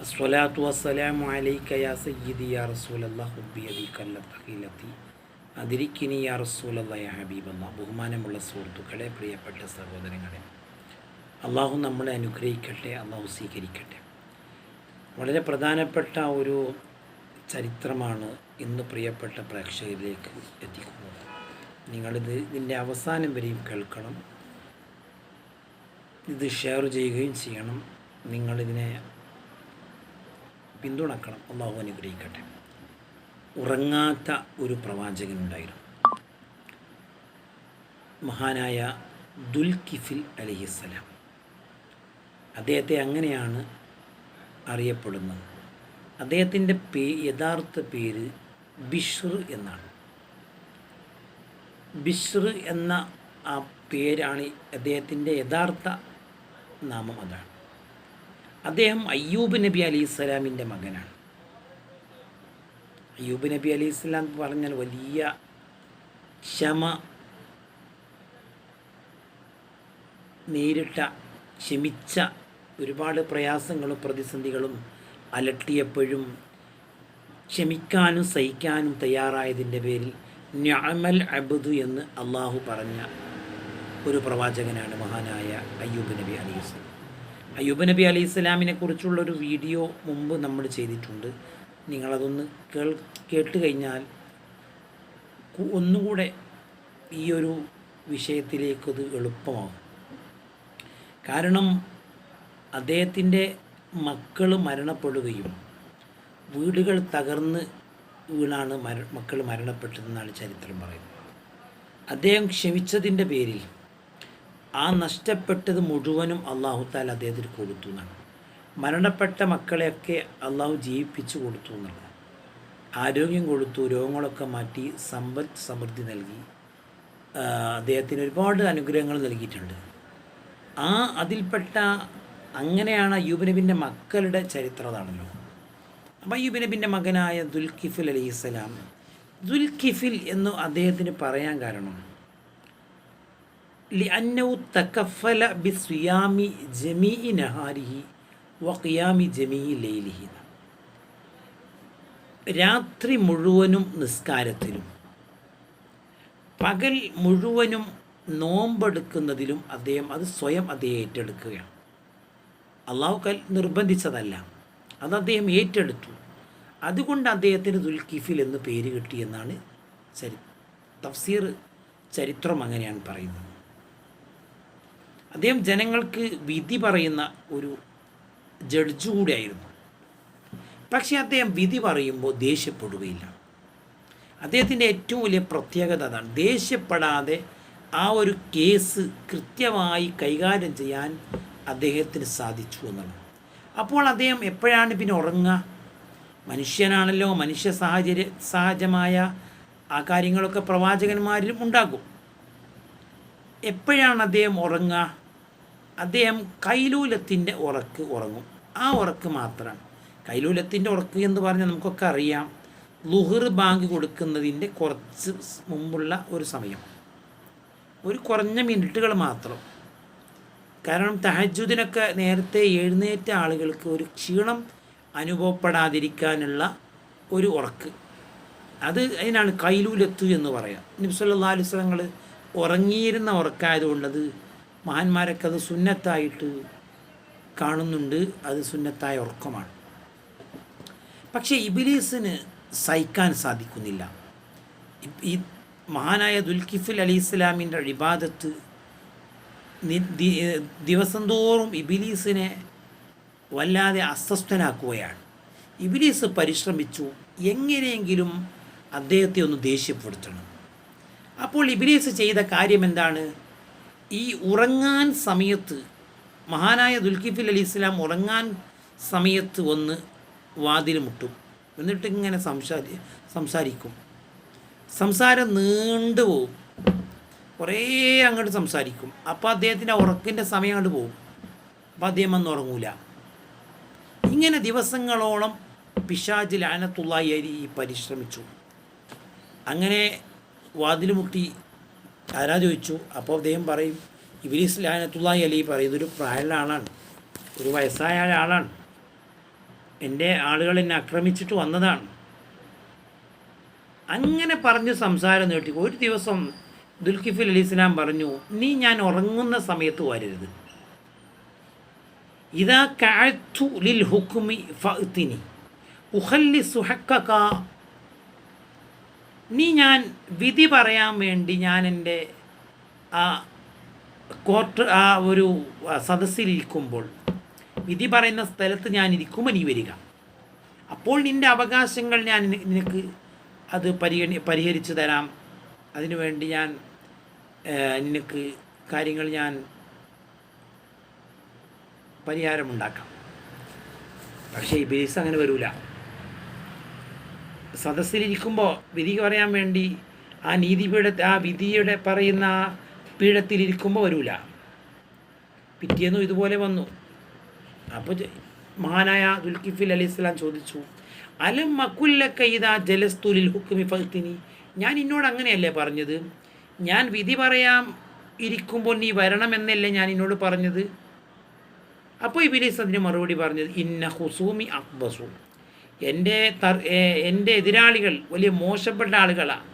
അസ്വലാത്തു വസ്സലാമു അലൈക്ക യാ സയ്യിദി യാ റസൂലല്ല ഹുബി അലിക്കല്ലത്തഖിലത്തി അതിരിക്കിനി യാ റസൂലല്ല യാ ഹബീബല്ല ബഹുമാനമുള്ള സുഹൃത്തുക്കളെ പ്രിയപ്പെട്ട സഹോദരങ്ങളെ അള്ളാഹു നമ്മളെ അനുഗ്രഹിക്കട്ടെ അള്ളാഹു സ്വീകരിക്കട്ടെ. വളരെ പ്രധാനപ്പെട്ട ഒരു ചരിത്രമാണ് ഇന്ന് പ്രിയപ്പെട്ട പ്രേക്ഷകരിലേക്ക് എത്തിക്കുന്നത്. നിങ്ങളിത് ഇതിന്റെ അവസാനം വരെയും കേൾക്കണം. ഇത് ഷെയർ ചെയ്യുകയും ചെയ്യണം. നിങ്ങളിതിനെ പിന്തുണക്കണം. അള്ളാഹു അനുഗ്രഹിക്കട്ടെ. ഉറങ്ങാത്ത ഒരു പ്രവാചകനുണ്ടായിരുന്നു മഹാനായ ദുൽകിഫിൽ അലിഹിസ്സലാം. അദ്ദേഹത്തെ അങ്ങനെയാണ് അറിയപ്പെടുന്നത്. അദ്ദേഹത്തിന്റെ പേ യഥാർത്ഥ പേര് ബിഷ്ർ എന്നാണ്. ബിഷ്ർ എന്ന ആ പേരാണ് അദ്ദേഹത്തിന്റെ യഥാർത്ഥ നാമം അതാണ്. അദ്ദേഹം അയ്യൂബ് നബി അലി സ്വലാമിന്റെ മകനാണ്. അയ്യൂബ് നബി അലി എന്ന് പറഞ്ഞാൽ വലിയ ക്ഷമ നേരിട്ട ക്ഷമിച്ച ഒരുപാട് പ്രയാസങ്ങളും പ്രതിസന്ധികളും അലട്ടിയപ്പോഴും ക്ഷമിക്കാനും സഹിക്കാനും തയ്യാറായതിന്റെ പേരിൽ ഞാമൽ അബുദു എന്ന് അള്ളാഹു പറഞ്ഞ ഒരു പ്രവാചകനാണ് മഹാനായ അയ്യൂബ് നബി അലൈഹി സ്വലാം. അയ്യൂബ് നബി അലൈഹി ഇസ്ലാമിനെ കുറിച്ചുള്ളൊരു വീഡിയോ മുമ്പ് നമ്മൾ ചെയ്തിട്ടുണ്ട്. നിങ്ങളതൊന്ന് കേൾ കേട്ട് കഴിഞ്ഞാൽ ഒന്നുകൂടെ ഈ ഒരു വിഷയത്തിലേക്കത് എളുപ്പമാകും. കാരണം അദ്ദേഹത്തിന്റെ മക്കൾ മരണപ്പെടുകയും വീടുകൾ തകർന്ന് വീണാണ് മര മക്കൾ മരണപ്പെട്ടതെന്നാണ് ചരിത്രം പറയുന്നത്. അദ്ദേഹം ക്ഷമിച്ചതിന്റെ പേരിൽ ആ നഷ്ടപ്പെട്ടത് മുഴുവനും അള്ളാഹു താല അദ്ദേഹത്തിന് കൊടുത്തു എന്നാണ്. മരണപ്പെട്ട മക്കളെയൊക്കെ അള്ളാഹു ജീവിപ്പിച്ചു കൊടുത്തു എന്നുള്ളത്. ആരോഗ്യം കൊടുത്തു രോഗങ്ങളൊക്കെ മാറ്റി സമ്പത്ത് സമൃദ്ധി നൽകി. അദ്ദേഹത്തിന് ഒരുപാട് അനുഗ്രഹങ്ങൾ നൽകിയിട്ടുണ്ട്. ആ അതിൽപ്പെട്ട അങ്ങനെയാണ് അയ്യൂബ് നബിന്റെ മക്കളുടെ ചരിത്രം അതാണല്ലോ. അപ്പം അയ്യൂബ് മകനായ ദുൽഖിഫിൽ സ്വലാം ദുൽഖിഫിൽ എന്ന് അദ്ദേഹത്തിന് പറയാൻ കാരണം لأنه تكفل بصيام جميع نهاره وقيام جميع ليله രാത്രി മുഴുവനും നിസ്കാരത്തിലും പകൽ മുഴുവനും നോമ്പെടുക്കുന്നതിലും അദ്ദേഹം അത് സ്വയം അദ്ദേഹം ഏറ്റെടുക്കുകയാണ് അള്ളാഹു കൽ നിർബന്ധിച്ചതല്ല അത് അദ്ദേഹം ഏറ്റെടുത്തു അതുകൊണ്ട് അദ്ദേഹത്തിന് ദുൽക്കിഫിൽ എന്ന് പേര് കിട്ടിയെന്നാണ് ചരി തഫ്സീർ ചരിത്രം അങ്ങനെയാണ് പറയുന്നത് അദ്ദേഹം ജനങ്ങൾക്ക് വിധി പറയുന്ന ഒരു ജഡ്ജ് കൂടിയായിരുന്നു. പക്ഷേ അദ്ദേഹം വിധി പറയുമ്പോൾ ദേഷ്യപ്പെടുകയില്ല. അദ്ദേഹത്തിന്റെ ഏറ്റവും വലിയ പ്രത്യേകത അതാണ് ദേഷ്യപ്പെടാതെ ആ ഒരു കേസ് കൃത്യമായി കൈകാര്യം ചെയ്യാൻ അദ്ദേഹത്തിന് സാധിച്ചു എന്നുള്ളത് അപ്പോൾ അദ്ദേഹം എപ്പോഴാണ് പിന്നെ ഉറങ്ങുക? മനുഷ്യനാണല്ലോ മനുഷ്യ സാഹചര്യ സഹജമായ ആ കാര്യങ്ങളൊക്കെ പ്രവാചകന്മാരിലും ഉണ്ടാകും. എപ്പോഴാണ് അദ്ദേഹം ഉറങ്ങുക? അദ്ദേഹം കൈലൂലത്തിന്റെ ഉറക്ക് ഉറങ്ങും. ആ ഉറക്ക് മാത്രമാണ് കൈലൂലത്തിന്റെ ഉറക്ക് എന്ന് പറഞ്ഞാൽ നമുക്കൊക്കെ അറിയാം ലുഹർ ബാങ്ക് കൊടുക്കുന്നതിന്റെ കുറച്ച് മുമ്പുള്ള ഒരു സമയം. ഒരു കുറഞ്ഞ മിനിറ്റുകൾ മാത്രം. കാരണം തഹജുദിനൊക്കെ നേരത്തെ എഴുന്നേറ്റ ആളുകൾക്ക് ഒരു ക്ഷീണം അനുഭവപ്പെടാതിരിക്കാനുള്ള ഒരു ഉറക്ക്. അത് അതിനാണ് കൈലൂലെത്തു എന്ന് പറയാം നിബ്സല്ലാ അലിസ്ലങ്ങൾ ഉറങ്ങിയിരുന്ന ഉറക്കായതുകൊണ്ട് അത് മഹാന്മാരൊക്കെ അത് സുന്നത്തായിട്ട് കാണുന്നുണ്ട്. അത് സുന്നത്തായ ഉറക്കമാണ്. പക്ഷേ ഇബിലീസിന് സഹിക്കാൻ സാധിക്കുന്നില്ല. ഈ മഹാനായ ദുൽഖിഫുൽ അലി ഇസ്ലാമിന്റെ ഇബാദത്ത് നി- ദിവസം തോറും ഇബിലീസിനെ വല്ലാതെ അസ്വസ്ഥനാക്കുകയാണ്. ഇബിലീസ് പരിശ്രമിച്ചു. എങ്ങനെയെങ്കിലും അദ്ദേഹത്തെ ഒന്ന് ദേഷ്യപ്പെടുത്തണം. അപ്പോൾ ഇബിലീസ് ചെയ്ത കാര്യം എന്താണ്? ഈ ഉറങ്ങാൻ സമയത്ത് മഹാനായ ദുൽഖിഫിൽ അലി ഇസ്ലാം ഉറങ്ങാൻ സമയത്ത് ഒന്ന് വാതിൽ മുട്ടും. എന്നിട്ട് ഇങ്ങനെ സംസാരി സംസാരിക്കും. സംസാരം നീണ്ടുപോകും കുറേ അങ്ങോട്ട് സംസാരിക്കും. അപ്പോൾ അദ്ദേഹത്തിന്റെ ഉറക്കിന്റെ സമയം അങ്ങോട്ട് പോകും അപ്പോൾ അദ്ദേഹം വന്ന് ഉറങ്ങൂല. ഇങ്ങനെ ദിവസങ്ങളോളം പിശാജ് ഈ പരിശ്രമിച്ചു. അങ്ങനെ വാതിൽ ആരാ ചോദിച്ചു? അപ്പോൾ അദ്ദേഹം പറയും ഇബിലിസ് ലാനത്തുള്ളാഹി അലി പറയും ഇതൊരു പ്രായമുള്ള ആളാണ്. ഒരു വയസ്സായ ആളാണ്. എന്റെ ആളുകൾ എന്നെ ആക്രമിച്ചിട്ട് വന്നതാണ്. അങ്ങനെ പറഞ്ഞ് സംസാരം നീട്ടി. ഒരു ദിവസം ദുൽഖിഫിൽ അലി ഇസ്ലാം പറഞ്ഞു നീ ഞാൻ ഉറങ്ങുന്ന സമയത്ത് വരരുത്. ഇതാ കാഴ്ത്തു ലിൽ ഹുക്കുമി ഫിനി ഉഹല്ലി സുഹക്ക നീ ഞാൻ വിധി പറയാൻ വേണ്ടി ഞാൻ എന്റെ ആ കോർട്ട് ആ ഒരു സദസ്സിലിരിക്കുമ്പോൾ വിധി പറയുന്ന സ്ഥലത്ത് ഞാൻ ഇരിക്കുമ്പോൾ നീ വരിക. അപ്പോൾ നിന്റെ അവകാശങ്ങൾ ഞാൻ നിനക്ക് അത് പരിഗണി പരിഹരിച്ചു തരാം. അതിനുവേണ്ടി ഞാൻ നിനക്ക് കാര്യങ്ങൾ ഞാൻ പരിഹാരമുണ്ടാക്കാം. പക്ഷേ ഈ ബേസ് അങ്ങനെ വരൂല. സദസ്സിലിരിക്കുമ്പോൾ വിധി പറയാൻ വേണ്ടി ആ നീതിപീഠ ആ വിധിയുടെ പറയുന്ന ആ പീഠത്തിലിരിക്കുമ്പോൾ വരൂല. പിറ്റേന്നും ഇതുപോലെ വന്നു. അപ്പോൾ മഹാനായ ദുൽഖിഫിൽ അലി ഇസ്ലാം ചോദിച്ചു അലം മക്കുല്ലക്ക ഇതാ ജലസ്തുലിൽ ഹുക്കുമി ഫത്തിനി ഞാൻ എന്നോട് അങ്ങനെയല്ലേ പറഞ്ഞത്? ഞാൻ വിധി പറയാം ഇരിക്കുമ്പോൾ നീ വരണമെന്നല്ലേ ഞാൻ എന്നോട് പറഞ്ഞത്? അപ്പോൾ ഇബിലീസ് അതിന് മറുപടി പറഞ്ഞത് ഇന്ന ഹുസൂമി അക്ബസു. എന്റെ എന്റെ എതിരാളികൾ വലിയ മോശപ്പെട്ട ആളുകളാണ്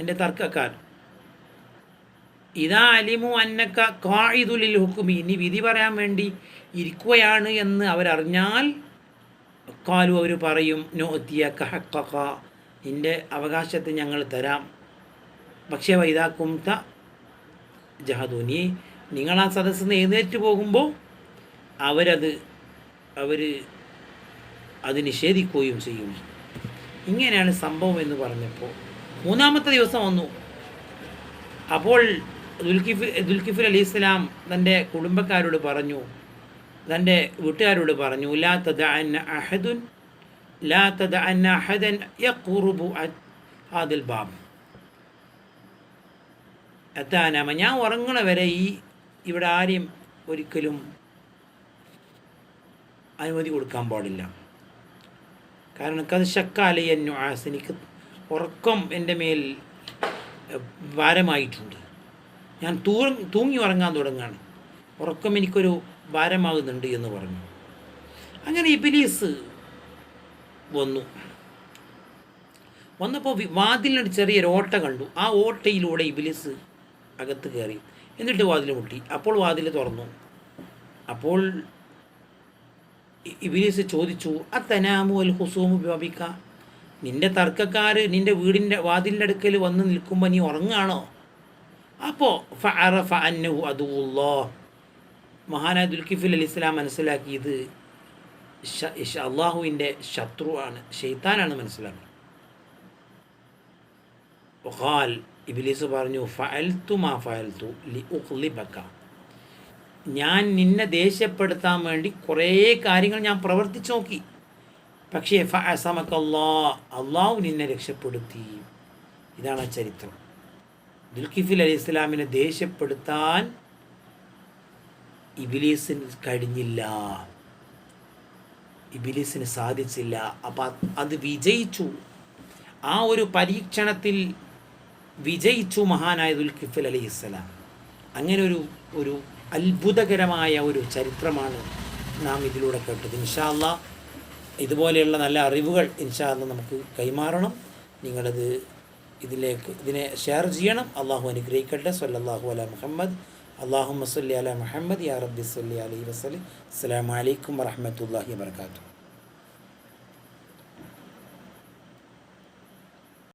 എന്റെ തർക്കക്കാർ. ഇതാ അലിമു അന്നക്ക കായിദുലിൽ ഹുക്കുമി ഇനി വിധി പറയാൻ വേണ്ടി ഇരിക്കുകയാണ് എന്ന് അവരറിഞ്ഞാൽ കാലു അവർ പറയും നോത്തിയ കഹക്ക നിന്റെ അവകാശത്തെ ഞങ്ങൾ തരാം. പക്ഷേ വൈതാക്കും ത ജഹദൂനി നിങ്ങൾ ആ സദസ്സിൽ നിന്ന് എഴുന്നേറ്റ് പോകുമ്പോൾ അവരത് അവർ അത് നിഷേധിക്കുകയും ചെയ്യും. ഇങ്ങനെയാണ് സംഭവം എന്ന് പറഞ്ഞപ്പോൾ മൂന്നാമത്തെ ദിവസം വന്നു. അപ്പോൾ ദുൽഖിഫ് ദുൽഖിഫുൽ അലി ഇസ്ലാം തന്റെ കുടുംബക്കാരോട് പറഞ്ഞു തന്റെ വീട്ടുകാരോട് പറഞ്ഞു ലാ തദ അഹദുൻ ലാ തദ അഹദൻ യഖുറുബു ബാബ്. എത്താനാമ ഞാൻ ഉറങ്ങണ വരെ ഈ ഇവിടെ ആരെയും ഒരിക്കലും അനുമതി കൊടുക്കാൻ പാടില്ല. കാരണം കത് ശക്കാലയ ആസ് എനിക്ക് ഉറക്കം എന്റെ മേൽ ഭാരമായിട്ടുണ്ട്. ഞാൻ തൂ തൂങ്ങി ഉറങ്ങാൻ തുടങ്ങുകയാണ് ഉറക്കം എനിക്കൊരു ഭാരമാകുന്നുണ്ട് എന്ന് പറഞ്ഞു. അങ്ങനെ ഇബിലീസ് വന്നു. വന്നപ്പോൾ വാതിലിനൊരു ചെറിയൊരു ഓട്ട കണ്ടു. ആ ഓട്ടയിലൂടെ ഇബിലിസ് അകത്ത് കയറി. എന്നിട്ട് വാതിൽ മുട്ടി. അപ്പോൾ വാതിൽ തുറന്നു. അപ്പോൾ ഇബിലിസ് ചോദിച്ചു ആ തനാമു അൽ ഹുസൂമു ഉപയോഗിക്ക നിന്റെ തർക്കക്കാർ നിന്റെ വീടിന്റെ വാതിലിന്റെ അടുക്കൽ വന്ന് നിൽക്കുമ്പോൾ നീ ഉറങ്ങുകയാണോ? അപ്പോൾ ഫഅറഫ അന്നഹു മഹാനായ ദുൽഖിഫുൽ അലി ഇസ്ലാം മനസ്സിലാക്കിയത് അള്ളാഹുവിന്റെ ശത്രുവാണ് ഷെയ്ത്താനാണ് മനസ്സിലാക്കുന്നത്. ഇബിലീസ് പറഞ്ഞു ഫയൽത്തു മാ ഫയൽത്തു ലി ഉഖ്ലിബക്ക ഞാൻ നിന്നെ ദേഷ്യപ്പെടുത്താൻ വേണ്ടി കുറേ കാര്യങ്ങൾ ഞാൻ പ്രവർത്തിച്ചു നോക്കി. പക്ഷേ ഫഅസമക്കല്ലാ അള്ളാഹു നിന്നെ രക്ഷപ്പെടുത്തി. ഇതാണ് ആ ചരിത്രം. ദുൽഖിഫിൽ അലി ഇസ്ലാമിനെ ദേഷ്യപ്പെടുത്താൻ ഇബിലീസിന് കഴിഞ്ഞില്ല. ഇബിലീസിന് സാധിച്ചില്ല. അപ്പം അത് വിജയിച്ചു. ആ ഒരു പരീക്ഷണത്തിൽ വിജയിച്ചു മഹാനായ ദുൽഖിഫിൽ അലി ഇസ്ലാം അങ്ങനെ ഒരു ഒരു അത്ഭുതകരമായ ഒരു ചരിത്രമാണ് നാം ഇതിലൂടെ കേട്ടത്. ഇൻഷാല്ല ഇതുപോലെയുള്ള നല്ല അറിവുകൾ ഇൻഷാല്ല നമുക്ക് കൈമാറണം. നിങ്ങളത് ഇതിലേക്ക് ഇതിനെ ഷെയർ ചെയ്യണം. അള്ളാഹു അനുഗ്രഹിക്കട്ടെ. സല്ലാഹു അല മുഹമ്മദ്. അള്ളാഹു മസ്ലി അല മുഹമ്മദ്. യാ റബ്ബി സല്ലി അലൈ വസ്ലി അസ്സാം വലൈക്കും വറഹമത്തല്ലാഹി വാത്തു